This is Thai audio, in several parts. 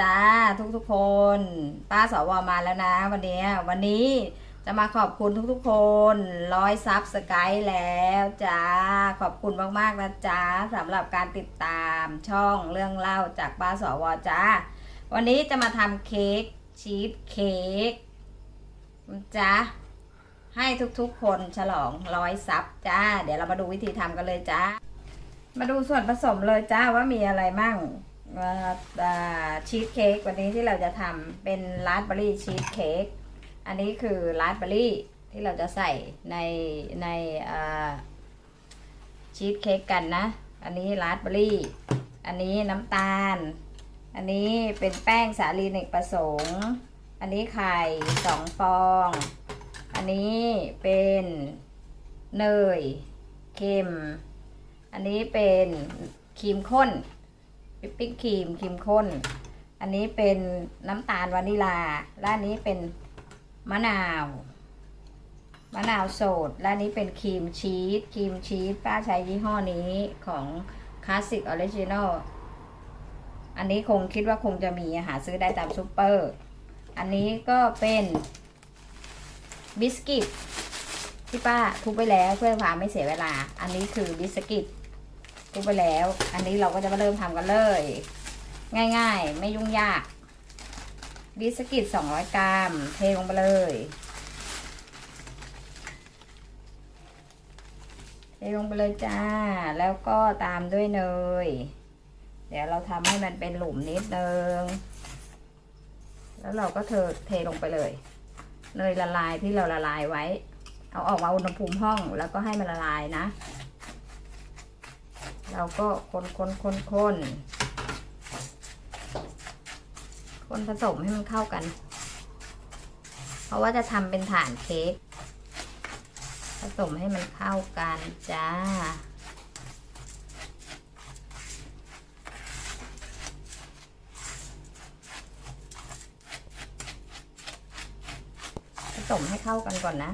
จ้าทุกทุกๆคน ป้าสวมาแล้วนะ วันนี้วันนี้จะมาขอบคุณทุกๆคนร้อยซับสกายแล้วจ้าขอบคุณมากๆนะจ้าสำหรับการติดตามช่องเรื่องเล่าจากป้าสวจ้าวันนี้จะมาทำเค้กชีสเค้กจ้าให้ทุกๆคนฉลองร้อยซับจ้า เดี๋ยวเรามาดูวิธีทำกันเลยจ้ามาดูส่วนผสมเลยจ้าว่ามีอะไรมั่ง ชีสเค้กวันนี้ที่เราจะทำเป็นราสเบอร์รี่ชีสเค้กอันนี้คือราสเบอร์รี่ที่เราจะใส่ในในชีสเค้กกันนะ อันนี้ราสเบอร์รี่ อันนี้น้ำตาล อันนี้เป็นแป้งสาลีเนกประสงค์ อันนี้ไข่สองฟอง อันนี้เป็นเนยเค็ม อันนี้เป็นครีมข้น วิปปิ้งครีมครีมข้น อันนี้เป็นน้ำตาลวานิลา และอันนี้เป็นมะนาว มะนาวสด และอันนี้เป็นครีมชีส ครีมชีสป้าใช้ยี่ห้อนี้ของคลาสสิกออริจินอล อันนี้คงคิดว่าคงจะมีหาซื้อได้ตามซูเปอร์ อันนี้ก็เป็นบิสกิตที่ป้าทุบไปแล้วเพื่อความไม่เสียเวลา อันนี้คือบิสกิต ทุบไปแล้ว อันนี้เราก็จะมาเริ่มทำกันเลย ง่ายๆ ไม่ยุ่งยากบิสกิต200 กรัม เทลงไปเลย เทลงไปเลยจ้า แล้วก็ตามด้วยเนย เดี๋ยวเราทำให้มันเป็นหลุมนิดนึง แล้วเราก็เทเทลงไปเลย เนยละลายที่เราละลายไว้ เอาออกมาอุณหภูมิห้องแล้วก็ให้มันละลายนะ เราก็คนคนคนคนคนผสมให้มันเข้ากัน เพราะว่าจะทำเป็นฐานเค้กผสมให้มันเข้ากันจ้าผสมให้เข้ากันก่อนนะ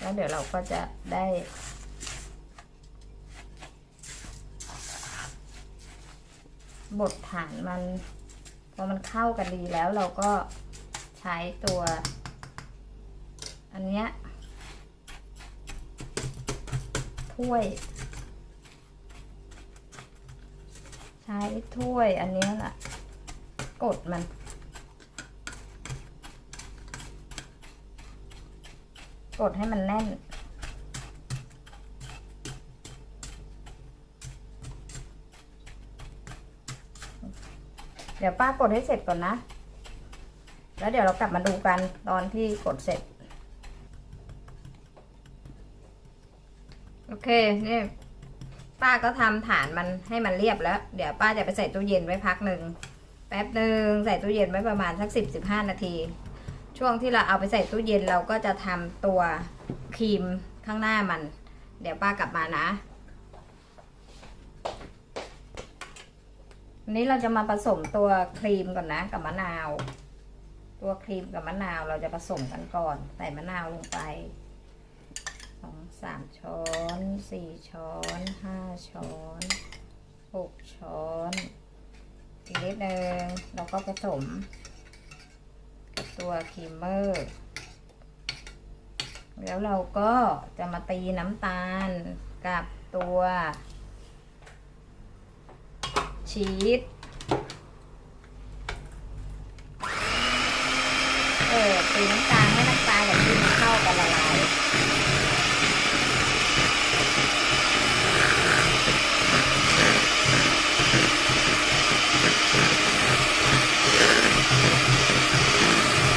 แล้วเดี๋ยวเราก็จะได้ บดฐานมัน พอมันเข้ากันดีแล้วเราก็ใช้ตัว อันเนี้ยถ้วย ใช้ถ้วยอันเนี้ยแหละกดมันกดให้มันแน่น เดี๋ยวป้ากดให้เสร็จก่อนนะ แล้วเดี๋ยวเรากลับมาดูกันตอนที่กดเสร็จ โอเคนี่ป้าก็ทำฐานมันให้มันเรียบแล้ว เดี๋ยวป้าจะไปใส่ตู้เย็นไว้พักหนึ่งแป๊บหนึ่งใส่ตู้เย็นไว้ประมาณสักสิบสิบห้านาที ช่วงที่เราเอาไปใส่ตู้เย็นเราก็จะทำตัวครีมข้างหน้ามัน เดี๋ยวป้ากลับมานะ วันนี้เราจะมาผสมตัวครีมก่อนนะ กับมะนาว ตัวครีมกับมะนาวเราจะผสมกันก่อน ใส่มะนาวลงไปสองสามช้อนสี่ช้อนห้าช้อนหกช้อนอีกนิดนึงเราก็ผสม กับตัวครีมเมอร์แล้วเราก็จะมาตีน้ำตาลกับตัว ชีสเออตีน้ำตาลให้น้ำตาลกับชีสมันเข้ากันละลาย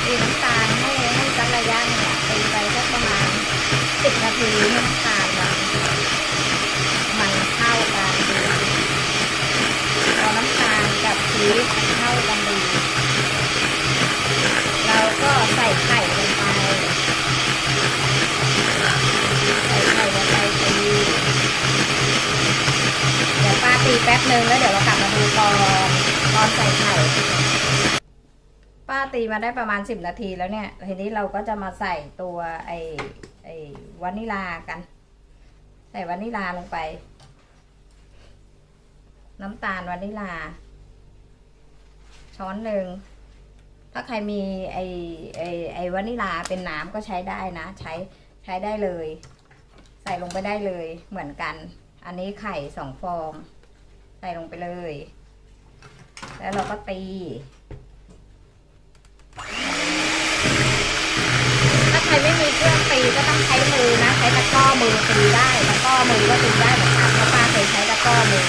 ตีน้ำตาลให้ให้สักระยะหนึงอะตีไปสักประมาณสิบนาที มาได้ประมาณสิบนาทีแล้วเนี่ย ทีนี้เราก็จะมาใส่ตัวไอไอวานิลากัน ใส่วานิลาลงไป น้ำตาลวานิลา ช้อนหนึ่ง ถ้าใครมีไอไอไอวานิลาเป็นน้ำก็ใช้ได้นะ ใช้ใช้ได้เลย ใส่ลงไปได้เลยเหมือนกัน อันนี้ไข่สองฟอง ใส่ลงไปเลย แล้วเราก็ตี ถ้าใค รไม่มีเครื่องตีก็ต้องใช้มือนะ ใช้ตะกร้อมือตีได้ตะกร้อมือก็ตีได้เหมือนกันเพราะป้าเคยใช้ตะกร้อมือ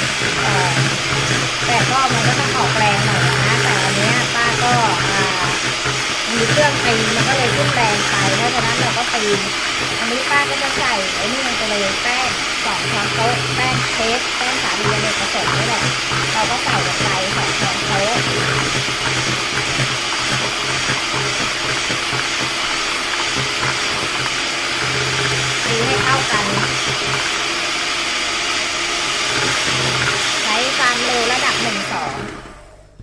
แต่ก็มันก็ต้องออกแรงหน่อยนะ แต่อันเนี้ยป้าก็มีเครื่องตีมันก็เลยขึ้นแรงไปเพราะฉะนั้นเราก็ตีอันนี้ป้าก็จะใส่ไอ้นี่มันไปเลยแป้งสองช้อนโต๊ะแป้งเค้กแป้งสาลีเนกประสงค์นี่แหละเราก็ใส่ลงไปสองช้อนโต๊ะ ตีให้เข้ากัน ใช้ความเร็วระดับหนึ่งสอง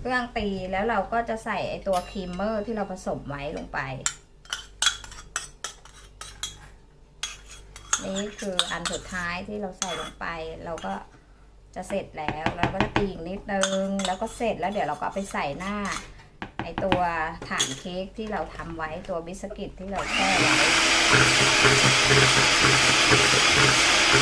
เครื่องตีแล้วเราก็จะใส่ไอตัวครีมเมอร์ที่เราผสมไว้ลงไป นี่คืออันสุดท้ายที่เราใส่ลงไป เราก็จะเสร็จแล้วเราก็จะตีอีกนิดนึงแล้วก็เสร็จแล้วเดี๋ยวเราก็ไปใส่หน้าไอตัวฐานเค้กที่เราทำไว้ตัวบิสกิตที่เราแช่ไว้ อั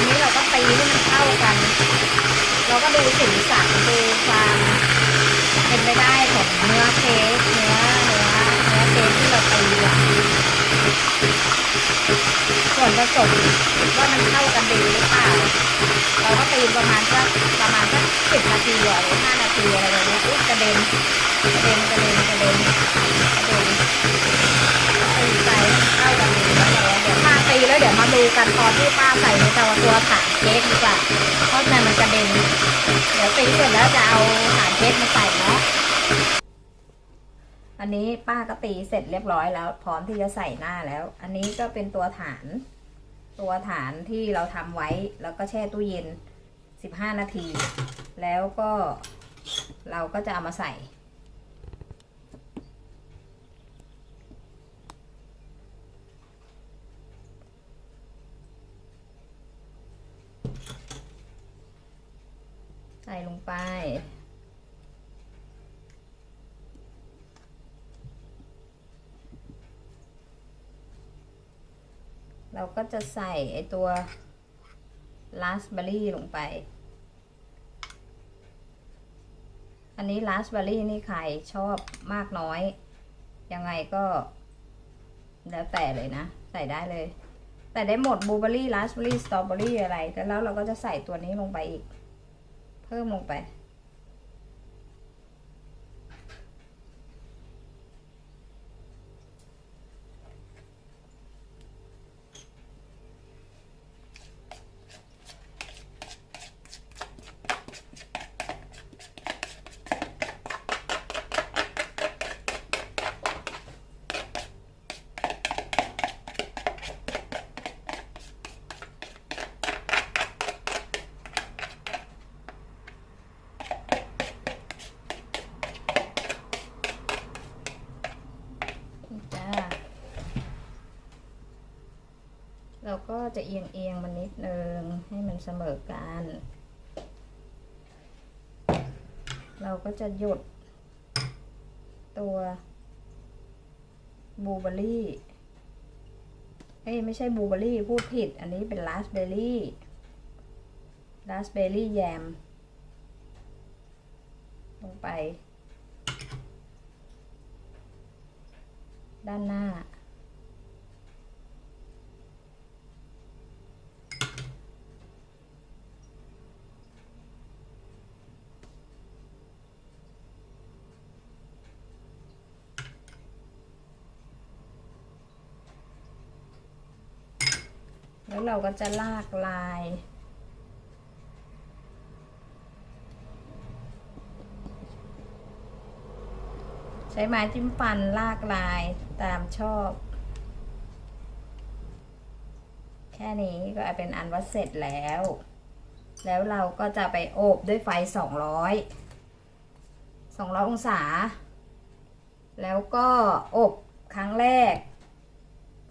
นนี้เราก็ตีให้มันเข้ากัน เราก็ดูสีสันดูความเป็นไปได้ของเนื้อเค้กเนื้อเนื้อเนื้อเค้กที่เราตีอะส่วนผสมว่ามันเข้ากันดีหรือเปล่า เราก็ตีประมาณสักประมาณสักสิบนา ทีหรือห้านาทีอะไรแบบนี้ยอุ๊ยกระเด็นกระเด็นกระเด็นกระเด็นกระเด็นตีไปให้มันเข้ากันดีแล้วเดี๋ยวป้าตีแล้วเดี๋ยวมาดูกันตอนที่ป้าใส่ในตัวตัวฐานเค้กดีกว่าเพราะนั่นมันกระเด็นเดี๋ยวตีเสร็จแล้วจะเอาฐานเค้กมาใส่เนาะอันนี้ป้าก็ตีเสร็จเรียบร้อยแล้ว พร้อมที่จะใส่หน้าแล้ว อันนี้ก็เป็นตัวฐาน ตัวฐานที่เราทำไว้แล้วก็แช่ตู้เย็น 15 นาที แล้วก็เราก็จะเอามาใส่ ใส่ลงไปเราก็จะใส่ไอตัว ราสเบอร์รี่ลงไป อันนี้ราสเบอร์รี่นี่ใครชอบมากน้อย ยังไงก็ แล้วแต่เลยนะ ใส่ได้เลย แต่ได้หมดบลูเบอร์รี่ราสเบอร์รี่สตรอเบอร์รี่อะไรแต่แล้วเราก็จะใส่ตัวนี้ลงไปอีก เพิ่มลงไป จ้าเราก็ จะเอียงเอียงมันนิดนึงให้มันเสมอกัน เราก็จะหยดตัวบลูเบอร์รี่เอ้ยไม่ใช่บลูเบอร์รี่พูดผิด อันนี้เป็นราสเบอรี่ราสเบอรี่แยม ลงไป ด้านหน้า แล้วเราก็จะลากลาย ใช้ไม้จิ้มฟันลากลายตามชอบ แค่นี้ก็เป็นอันว่าเสร็จแล้ว แล้วเราก็จะไปโอบด้วยไฟสองร้อยสองร้อยองศา แล้วก็อบครั้งแรก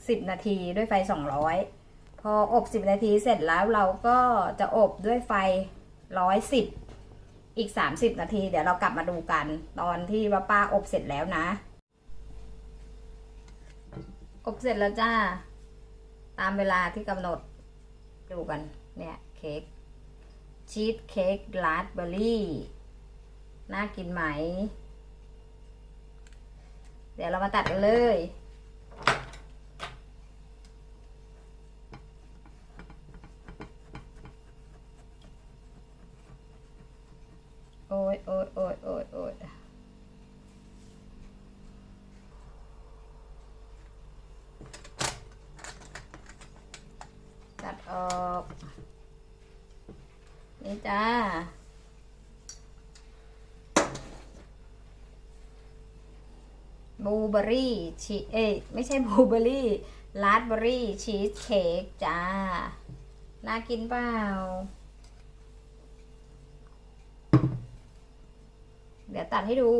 สิบนาทีด้วยไฟส ออยพออบสิบนาทีเสร็จแล้วเราก็จะอบด้วยไฟร้อยสิบอีกสามสิบนาที เดี๋ยวเรากลับมาดูกัน ตอนที่ว่าป้าอบเสร็จแล้วนะ อบเสร็จแล้วจ้า ตามเวลาที่กำหนดดูกัน เนี่ยเค้กชีสเค้กราสเบอร์รี่น่ากินไหม เดี๋ยวเรามาตัดกันเลย โอ้ยโอ้ยโอ้ยโอ้ยโอ้ยตัด ออกนี่จ้าบลูเบอร์รี่ชีเอ้ยไม่ใช่บลูเบอร์รี่ราสเบอร์รี่ชีสเค้กจ้า น่ากินเปล่า เดี๋ยวตัดให้ดู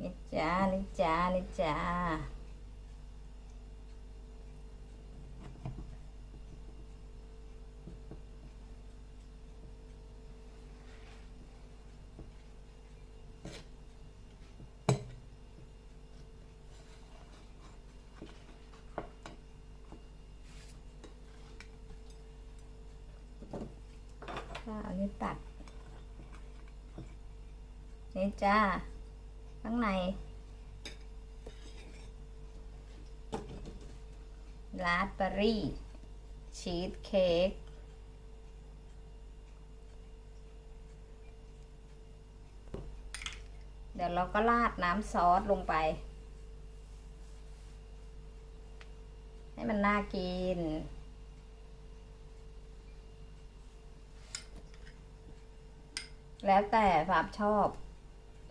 นี่จ้า นี่ จ้าข้าก็เอานี่ตัด นี่จ้า ข้างใน ราสเบอร์รี่ ชีสเค้กเดี๋ยวเราก็ราดน้ำซอสลงไป ให้มันน่ากิน แล้วแต่ความชอบ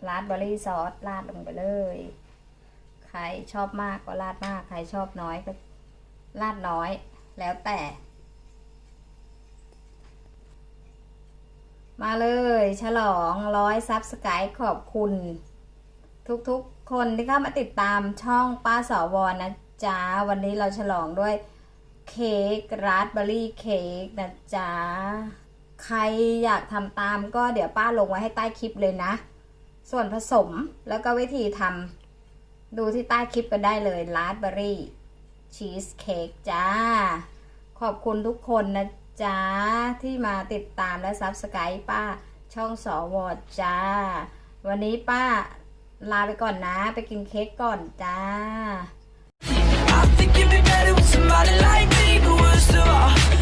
ราดเบอร์รี่ซอสราดลงไปเลย ใครชอบมากก็ราดมาก ใครชอบน้อยก็ ราดน้อยแล้วแต่ มาเลยฉลองร้อยซับสไครต์ขอบคุณ ทุกๆคนที่เข้ามาติดตามช่องป้าสวรนะจ๊ะ วันนี้เราฉลองด้วยเค้กราสเบอร์รี่เค้กนะจ๊ะ ใครอยากทำตามก็เดี๋ยวป้าลงไว้ให้ใต้คลิปเลยนะ ส่วนผสมแล้วก็วิธีทำดูที่ใต้คลิปกันได้เลยราสเบอร์รี่ ชีสเค้กจ้า ขอบคุณทุกคนนะจ้า ที่มาติดตามและซับสไครป์ป้าช่องสอวอดจ้า วันนี้ป้าลาไปก่อนนะ ไปกินเค้กก่อนจ้า I think you'd be better with somebody like me, but we're still